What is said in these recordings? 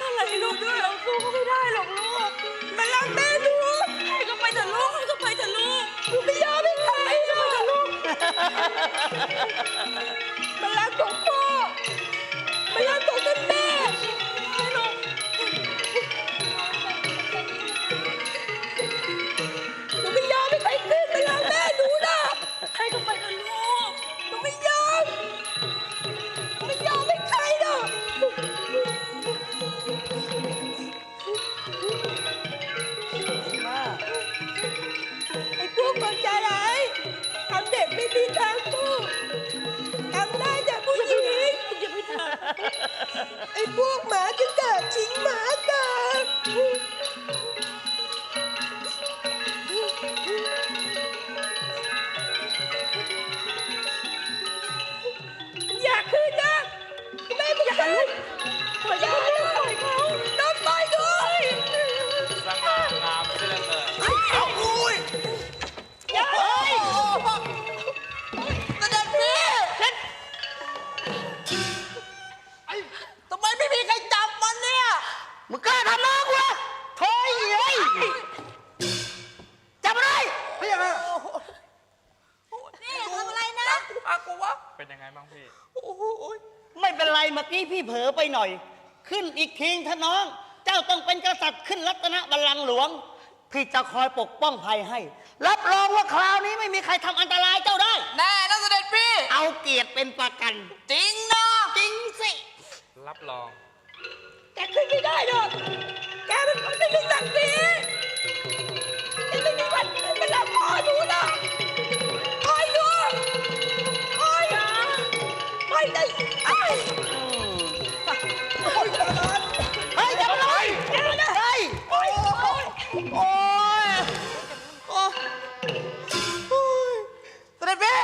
อะไรลูกด้วยเราสู้เขาไม่ได้หรอกลูกมันรักแม่ลูกให้ก็ไปเถอะลูกให้ก็ไปเถอะลูกลูกไม่ยอมให้ใครหรอกลูก โอ้โหไม่เป็นไรเมื่อกี้พี่เผลอไปหน่อย ขึ้นอีกทีท่านน้อง เจ้าต้องเป็นกษัตริย์ขึ้นรัตนบัลลังก์หลวง พี่จะคอยปกป้องภัยให้ รับรองว่าคราวนี้ไม่มีใครทำอันตรายเจ้าได้ แน่นะเสด็จพี่ เอาเกียรติเป็นประกัน จริงนะจริงสิรับรอง แกขึ้นไม่ได้หรอกแกเป็นคนไม่มีศักดิ์ศรี เ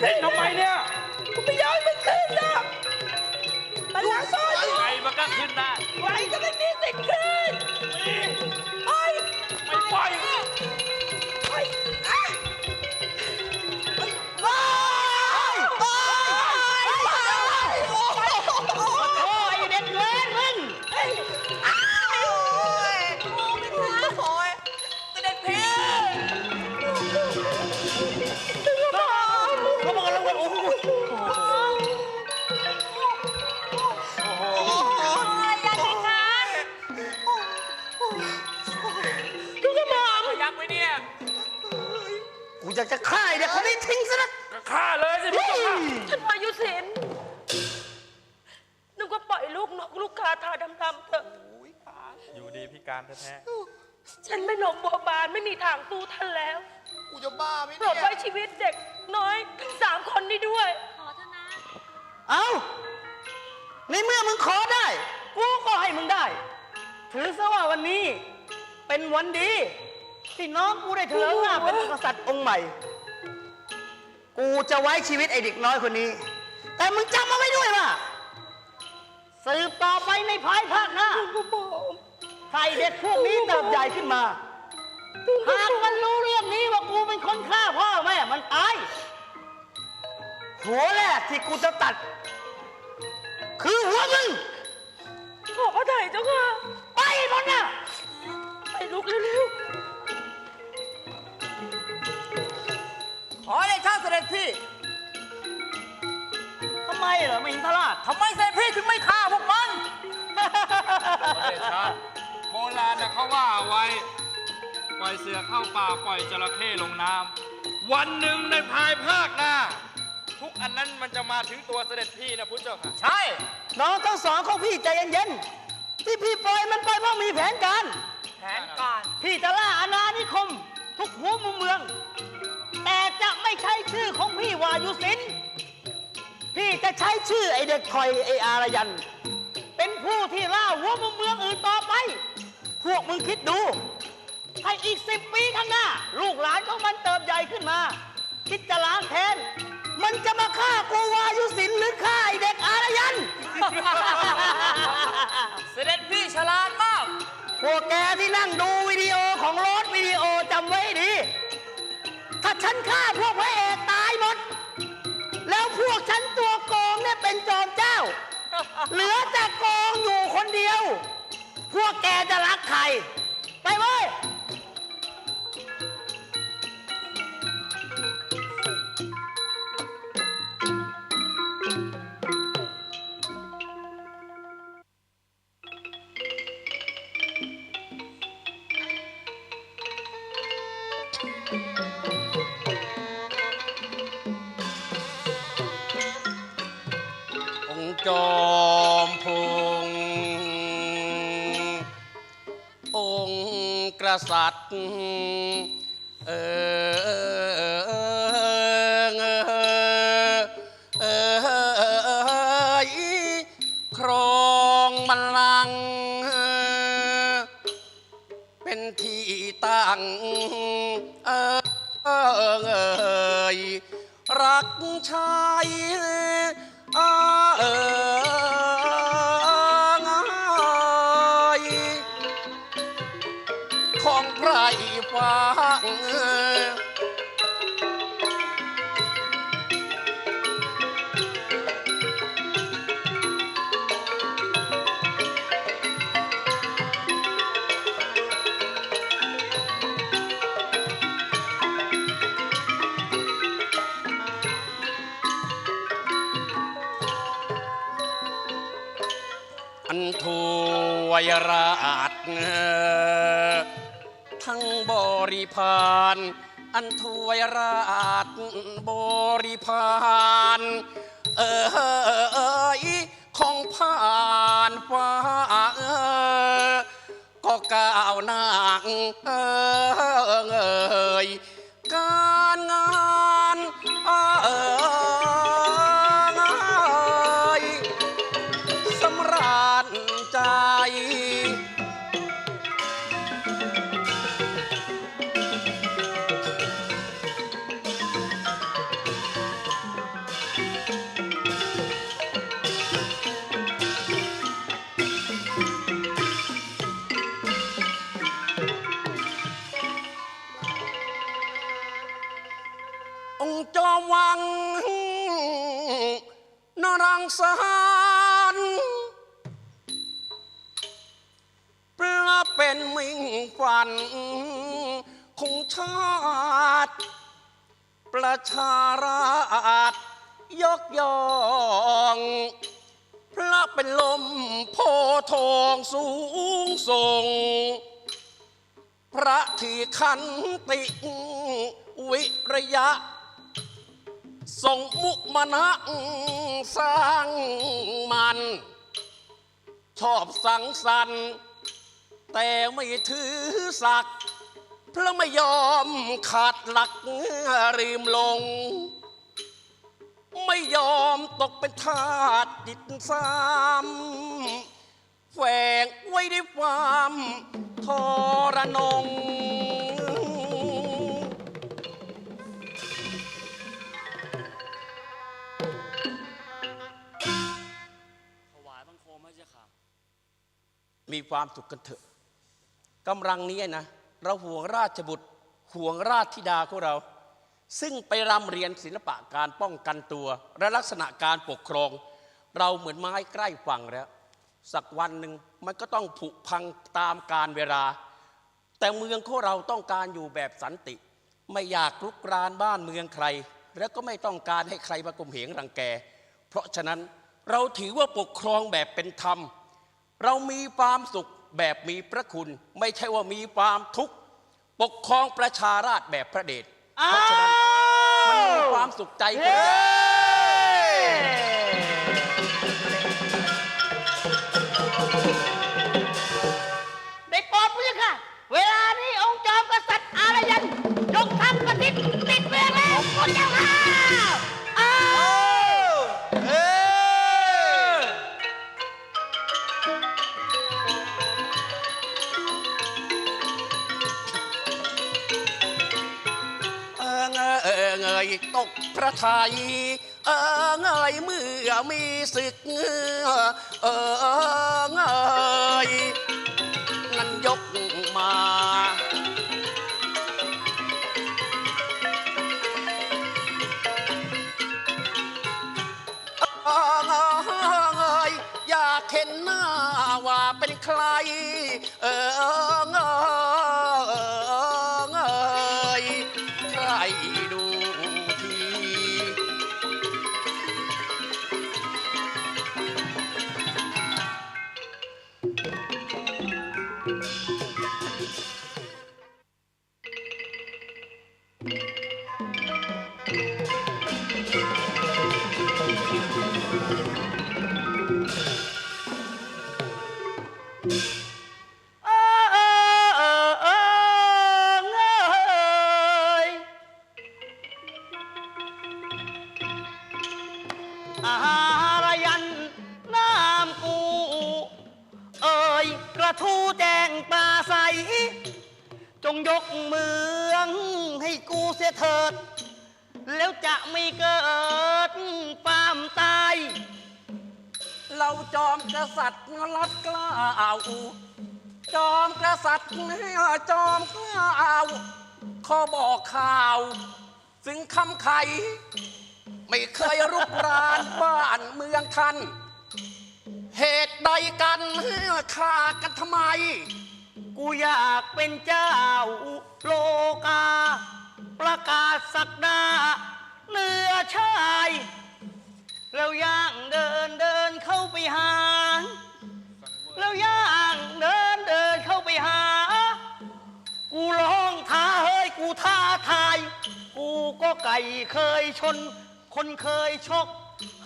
เด็ขึ้กนทำไมเนี่ย กูอยากจะฆ่าไอ้เด็กคนนี้ทิ้งซะนะก็ฆ่าเลยสิพี่เจ้าค่ะท่านพายุศิลป์นึกว่าปล่อยลูกนกลูกกาทาดำๆเถอะ อยู่ดีพิการแท้ฉันไม่หลงบัวบานไม่มีทางสู้ท่านแล้วกูจะบ้าไหมโปรเนี่ดไว้ยชีวิตเด็กน้อยทั้งสามคนนี้ด้วยเอ้า ในเมื่อมึงขอได้ กูก็ให้มึงได้ ถือซะว่าวันนี้ เป็นวันดี ที่น้องกูได้เถลิงหน้าเป็นกษัตริย์องค์ใหม่ กูจะไว้ชีวิตไอ้เด็กน้อยคนนี้ แต่มึงจำเอาไว้ด้วยว่าสืบต่อไปในภายภาคหน้าถ้าไอ้เด็กพวกนี้เติบใหญ่ขึ้นมาหากมันรู้เรื่องนี้ว่ากูเป็นคนฆ่าพ่อแม่มันตายหัวแรกที่กูจะตัด คือหัวมึงขอพระไถ่เจ้าค่ะ ไปหมดนะไปลุกเร็ว ขอให้ชาติเสด็จพี่ทำไมเหรอมินทราชทำไมเสด็จพี่ถึงไม่ฆ่าพวกมันๆเดชะโบราณน่ะเขาว่าเอาไว้ ปล่อยเสือเข้าป่าปล่อยจระเข้ลงน้ำวันหนึ่งในภายภาคหน้า ทุกอันนั้นมันจะมาถึงตัวเสด็จพี่นะพุทธเจ้าค่ะ ใช่ น้องทั้งสองของพี่ใจเย็นๆ ที่พี่ปล่อยมันไปเพราะมีแผนการ แผนการ พี่จะล่าอาณานิคม ทุกหัวมุมเมือง แต่จะไม่ใช้ชื่อของพี่วายุสิน พี่จะใช้ชื่อไอเด็กคอยไออารยัน เป็นผู้ที่ล่าหัวมุมเมืองอื่นต่อไป พวกมึงคิดดู ให้อีกสิบปีข้างหน้า ลูกหลานของมันเติบใหญ่ขึ้นมา คิดจะล้างแค้น มันจะมาฆ่ากูวายุสินหรือฆ่าไอเด็กอารยัน เสด็จพี่ฉลาดมาก พวกแกที่นั่งดูวิดีโอของโรถวิดีโอจำไว้ให้ดี ถ้าฉันฆ่าพวกพระเอกตายหมด แล้วพวกฉันตัวโกงเนี่ยเป็นจอมเจ้า เหลือแต่โกงอยู่คนเดียว พวกแกจะรักใคร ษัตริย์เออเออเออเออครองบัลลังก์เป็นที่ตั้งเออเอยรักชายเออ ยราชทั้งบริพารอันถวยราชบริพารเออของผ่านฟ้าเออก็ก้าวหน้าเออการ งสารเปลาเป็นมิ่งฝันของชาติ ประชาราชยกย่องพระเป็นลมโพธิ์ทองสูงส่ง พระที่ขันติ วิระยะ ส่งมุกมนะสร้างมัน ชอบสังสรรค์แต่ไม่ถือศักดิ์เพราะไม่ยอมขาดหลักริมลง ไม่ยอมตกเป็นทาสจิตซ้ำแฝงไว้ในความทรนง มีความสุขกันเถอะกำลังนี้นะเราห่วงราชบุตรห่วงราชธิดาของเรา ซึ่งไปรำเรียนศิลปะการป้องกันตัว และลักษณะการปกครอง เราเหมือนไม้ใกล้ฝั่งแล้ว สักวันหนึ่งมันก็ต้องผุพังตามการเวลา แต่เมืองของเราต้องการอยู่แบบสันติ ไม่อยากลุกรานบ้านเมืองใคร แล้วก็ไม่ต้องการให้ใครมาข่มเหงรังแก เพราะฉะนั้นเราถือว่าปกครองแบบเป็นธรรม เรามีความสุขแบบมีพระคุณ ไม่ใช่ว่ามีความทุกข์ปกครองประชาราชแบบพระเดชเพราะฉะนั้นความสุขใจเย้ได้โปรดพี่ค่ะ เวลานี้องค์จอมกษัตริย์อารยันยกทัพกระติดติดเมืองแล้วคุณเจ้าค่ะ ยตกพระไทยเออเงยเมื่อมีศึกเออเงยงั้นยกมาเออเอยอยากเห็นหน้าว่าเป็นใคร เออ จอมกษัตริย์จอมกล้าวขอบอกข่าว ซึ่งคำไข ไม่เคยรุกรานบ้านเมืองท่าน เหตุใดกันฆ่ากันทำไม กูอยากเป็นเจ้าโลกา ประกาศสักดาเหนือชายแล้วย่างเดินเดินเข้าไปหา แล้วย่าง ร้องท้าเฮ้ยกูท้าทาย กูก็ไก่เคยชน คนเคยชก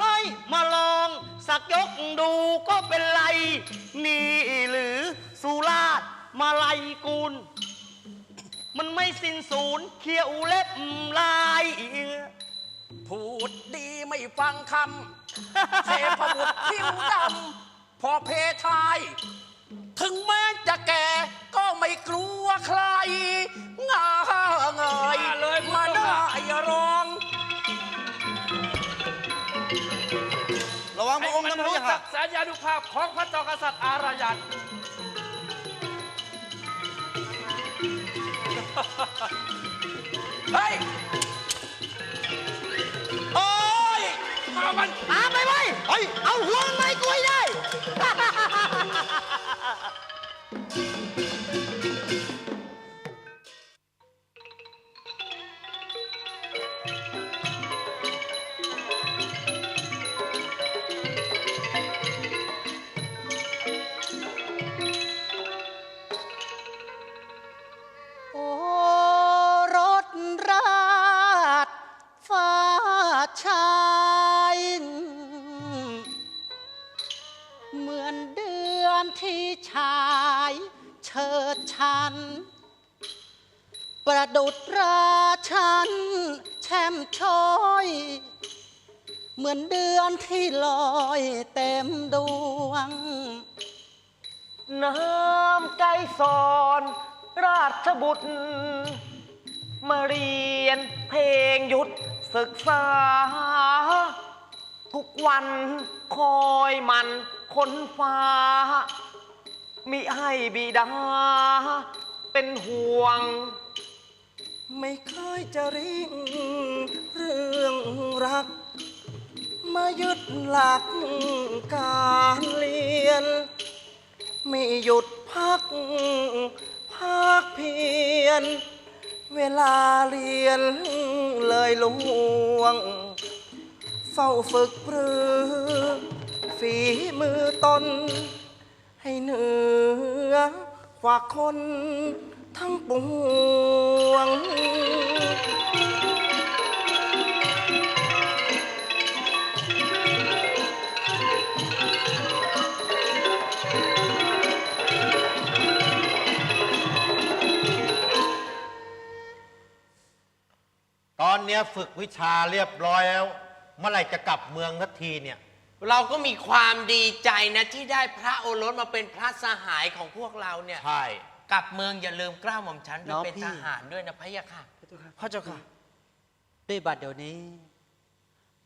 ให้มาลองสักยกดูก็เป็นไร นี่หรือสุราษฎร์มาไลยกูล มันไม่สิ้นสูญเขี้ยวเล็บลาย พูดดีไม่ฟังคำ เทพบุตรผิวดำพอเพทาย ถึงแม้จะแก่ ไม่กลัวใครงาเงยมาเลยมาคุณผู้ชได้มร้อง ระวังพให้ระองค์มันนะพระรู้เจ้าจัค่ะกสายานุภาพของพระจอมกษัตริย์อารยัน เฮ้ย โอ้ยมามัน ตามไปไว้เฮ้ย เอาหัวมันไปกูให้ได้ น้ำใจสอนราชบุตร มาเรียนเพลงหยุดศึกษา ทุกวันคอยมันค้นฟ้า มิให้บิดา เป็นห่วง ไม่เคยจะริ่งเรื่องรัก มายึดหลักการเรียน ไม่หยุดพักพักเพียน เวลาเรียนเลยลวง เฝ้าฝึกปรือฝีมือตน ให้เหนือกว่าคนทั้งปวง เนี้ยฝึกวิชาเรียบร้อยแล้ว เมื่อไหร่จะกลับเมืองทันทีเนี่ย เราก็มีความดีใจนะที่ได้พระโอรสมาเป็นพระสหายของพวกเราเนี่ย ใช่ กลับเมืองอย่าลืมกล้าวหม่อมฉันไปน้องเป็นพี่ ทหารด้วยนะพะยะค่ะ พระเจ้าค่ะ ด้วยบัดเดี๋ยวนี้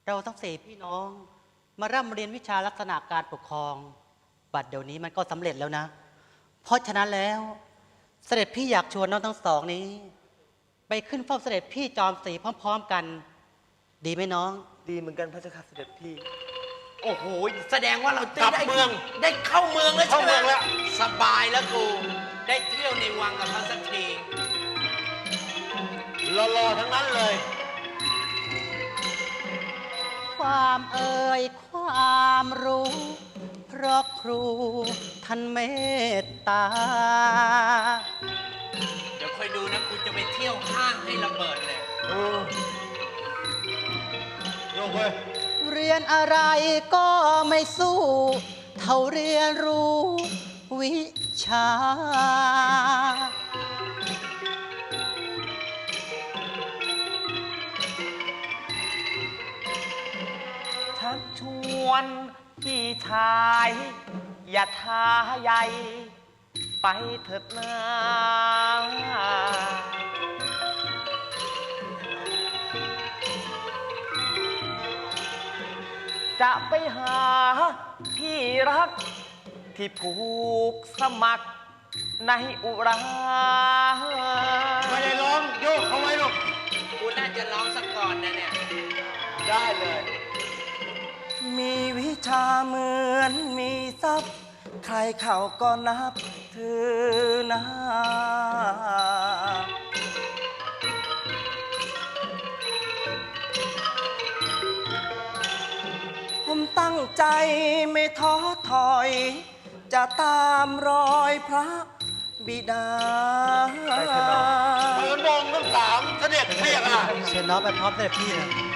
เราทั้งสี่พี่น้อง มาร่ำเรียนวิชาลักษณะการปกครอง บัดเดี๋ยวนี้มันก็สำเร็จแล้วนะ เพราะฉะนั้นแล้ว เสด็จพี่อยากชวนน้องทั้งสองนี้ ไปขึ้นเฝ้าเสด็จพี่จอมสีพร้อม ๆ กัน ดีไหมน้อง ดีเหมือนกันพระเจ้าค่ะเสด็จพี่ โอ้โห แสดงว่าเรากลับได้เมือง ได้เข้าเมืองแล้วใช่เข้าไหมเมืองแล้ว สบายแล้วกู ได้เที่ยวในวังกับเขาสักทีรอๆทั้งนั้นเลย ความเอ่ยความรู้ เพราะครูท่านเมตตาเดี๋ยว คอยดูนะกูจะไปเที่ยวห้างให้ระเบิดเลย เออโยกเว้ยเรียนอะไรก็ไม่สู้ เท่าเรียนรู้วิชา ชักชวนพี่ชาย อย่าท้าใหญ่ ไปเถิดนาจะไปหาที่รัก ที่ผูกสมัครในอุรา ไม่ได้ร้องโยกเขาไว้ลูกกูน่าจะร้องสักก่อนนะเนี่ย ได้เลย มีวิชาเหมือนมีทรัพย์ ใครเขาก็นับ ถือนะผมตั้งใจไม่ท้อถอย จะตามรอยพระบิดาเปิดวงทั้งสามเสด็จเรียกอะ เชิญน้องไปพร้อมเสด็จพี่นะ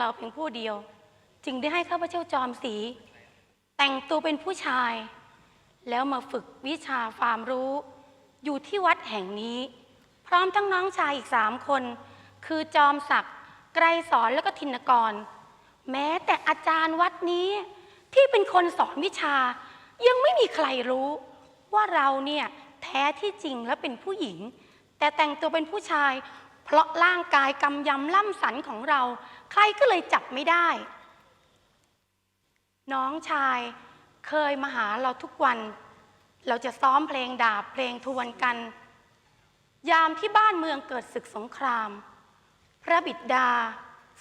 เราเพียงผู้เดียว จึงได้ให้ข้าพเจ้าจอมสี แต่งตัวเป็นผู้ชาย แล้วมาฝึกวิชาความรู้ อยู่ที่วัดแห่งนี้ พร้อมทั้งน้องชายอีกสามคน คือจอมศักดิ์ไกรสอนแล้วก็ธินกร แม้แต่อาจารย์วัดนี้ที่เป็นคนสอนวิชา ยังไม่มีใครรู้ ว่าเราเนี่ยแท้ที่จริงแล้วเป็นผู้หญิง แต่แต่งตัวเป็นผู้ชาย เพราะร่างกายกำยำล่ำสันของเรา ใครก็เลยจับไม่ได้ น้องชายเคยมาหาเราทุกวัน เราจะซ้อมเพลงดาบเพลงทวนกัน ยามที่บ้านเมืองเกิดศึกสงคราม พระบิดา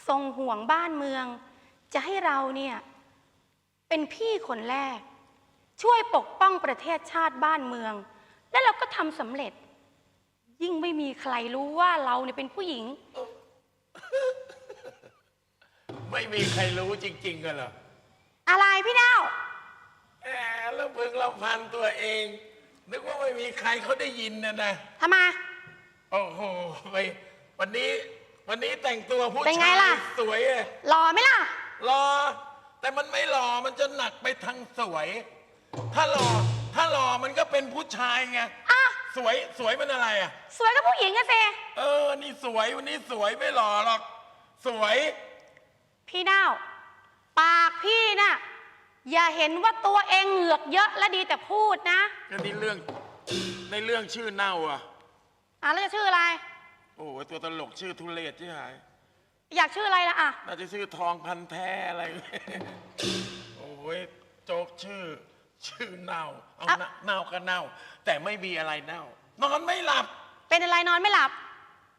ทรงห่วงบ้านเมือง จะให้เราเนี่ยเป็นพี่คนแรก ช่วยปกป้องประเทศชาติบ้านเมือง และเราก็ทำสำเร็จ ยิ่งไม่มีใครรู้ว่าเราเนี่ยเป็นผู้หญิง ไม่มีใครรู้จริง ๆ กันเหรออะไรพี่ดาวแหมแล้วพึงเราพันตัวเอง นึกว่าไม่มีใครเขาได้ยินนะนะ ทำไม โอ้โหไปวันนี้ วันนี้แต่งตัวผู้เป็นไงชายล่ะ สวยอะหล่อไหมล่ะหล่อแต่มันไม่หล่อมันจะหนักไปทางสวย ถ้าหล่อถ้าหล่อมันก็เป็นผู้ชายไงอะ สวยสวยมันอะไรอะ สวยกับผู้หญิงอะเซเออ นี่สวยวันนี้สวยไม่หล่อหรอก สวย พี่ดาวปากพี่น่ะ อย่าเห็นว่าตัวเองเหงือกเยอะและดีแต่พูดนะก็นี่เรื่องในเรื่องชื่อเน่าอะ อะแล้วจะชื่ออะไร โอ้โหตัวตลกชื่อทุเรศที่หาย อยากชื่ออะไรล่ะอะ น่าจะชื่อทองพันแท้อะไร โอ้ยโจ๊กชื่อ ชื่อเน่า เอาอะ เน่าเน่าก็เน่า แต่ไม่มีอะไรเน่านอนไม่หลับ เป็นอะไรนอนไม่หลับ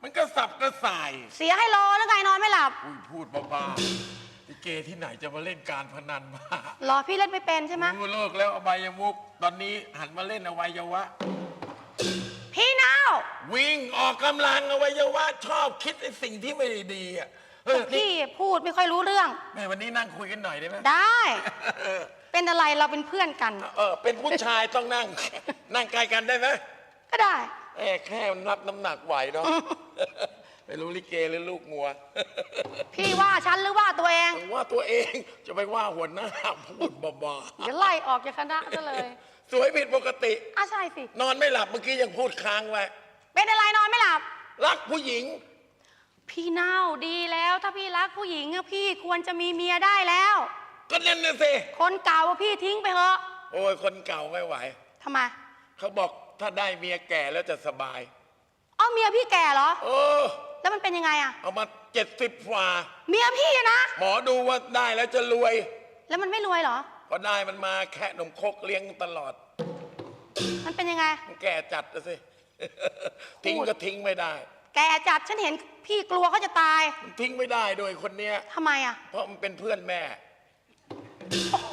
มันก็สับก็สาย เสียให้รอแล้วไงนอนไม่หลับ อุ้ยพูดบ้าๆลิเกที่ไหนจะมาเล่นการพนันบ้ารอพี่เล่นไม่เป็นใช่ไหมรู้เลิกแล้วอบายมุก ตอนนี้หันมาเล่นอวัยวะ พี่นาววิ่งออกกำลังอวัยวะชอบคิดในสิ่งที่ไม่ดีอะเออนี่พี่พูดไม่ค่อยรู้เรื่อง แม่วันนี้นั่งคุยกันหน่อยได้ไหมได้ เออเป็นอะไรเราเป็นเพื่อนกัน เออเป็นผู้ชายต้องนั่ง นั่งใกล้กันได้ไหมก็ได้ แค่แค่รับน้ำหนักไหวเนาะ ไม่รู้ลิเกหรือลูกงัวพี่ว่าฉันหรือว่าตัวเองว่าตัวเองจะไปว่าหัวหน้าพูดบ้าเดี๋ยวไล่ออกจากคณะซะเลยๆสวยผิดปกติ อะใช่สิ นอนไม่หลับเมื่อกี้ยังพูดค้างไว้ เป็นอะไรนอนไม่หลับ รักผู้หญิง พี่เน่าดีแล้ว ถ้าพี่รักผู้หญิงอะพี่ควรจะมีเมียได้แล้ว ก็นั่นน่ะสิคนเก่าอะพี่ทิ้งไปเถอะโอ้ยคนเก่าไม่ไหว ทำไม เขาบอก ถ้าได้เมียแก่แล้วจะสบาย เอาเมียพี่แก่เหรอ เออ แล้วมันเป็นยังไงอะเอามาเจ็ดสิบฝ่า เมียพี่อะนะ หมอดูว่าได้แล้วจะรวย แล้วมันไม่รวยเหรอ พอได้มันมาแค่นมครกเลี้ยงตลอด มันเป็นยังไง มันแก่จัดนะสิ ทิ้งก็ทิ้งไม่ได้ แกจัดฉันเห็นพี่กลัวเขาจะตายมันทิ้งไม่ได้โดวยคนเนี้ย ทำไมอะเพราะมันเป็นเพื่อนแม่ โอ้โห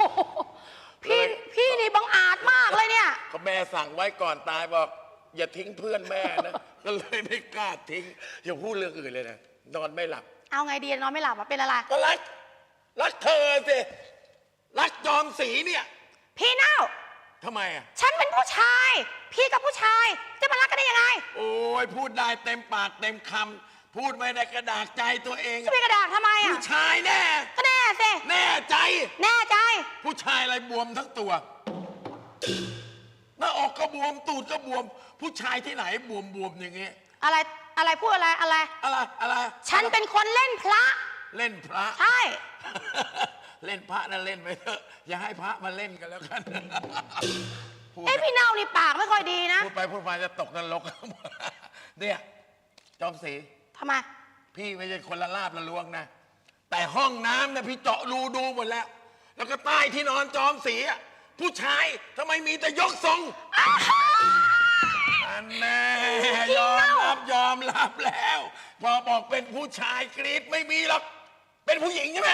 พี่พี่นี่บังอาจมากเลยเนี่ย ก็แม่สั่งไว้ก่อนตายบอก อย่าทิ้งเพื่อนแม่นะ ก็เลยไม่กล้าทิ้ง อย่าพูดเรื่องอื่นเลยนะนอนไม่หลับ เอาไงดีนอนไม่หลับอะเป็นอะไร ก็รักรักเธอสิรักจอมสีเนี่ยพี่เน่า ทำไมอะ ฉันเป็นผู้ชาย พี่กับผู้ชาย จะมารักกันได้ยังไงโอ้ยพูดได้เต็มปากเต็มคำพูดไม่ได้กระดากใจตัวเองจะมีกระดาษทำไมอะผู้ชายแน่ ก็แน่สิ แน่ใจ แน่ใจ ผู้ชายอะไรบวมทั้งตัว หน้าอกก็บวมตูดก็บวม ผู้ชายที่ไหนบวมบวมๆอย่างเงี้ยอะไรอะไรพูดอะไรอะไร อะไรอะไรฉันเป็นคนเล่นพระ เล่นพระ ใช่ เล่นพระนั่นเล่นไปเถอะอย่าให้พระมาเล่นกันแล้วกันพูดเอ้พี่เน่านี่ปากไม่ค่อยดีนะ พูดไปพูดมาจะตกนรกเนี่ยจอมสีทำไม พี่ไม่ใช่คนละลาบละลวงนะ แต่ห้องน้ำเนี่ยพี่เจาะรูดูหมดแล้ว แล้วก็ใต้ที่นอนจอมสีอะผู้ชายทำไมมีแต่ยกทรงอันแน่ยอมรับยอมรับแล้ว พอบอกเป็นผู้ชายกรีดไม่มีหรอก เป็นผู้หญิงใช่ไหม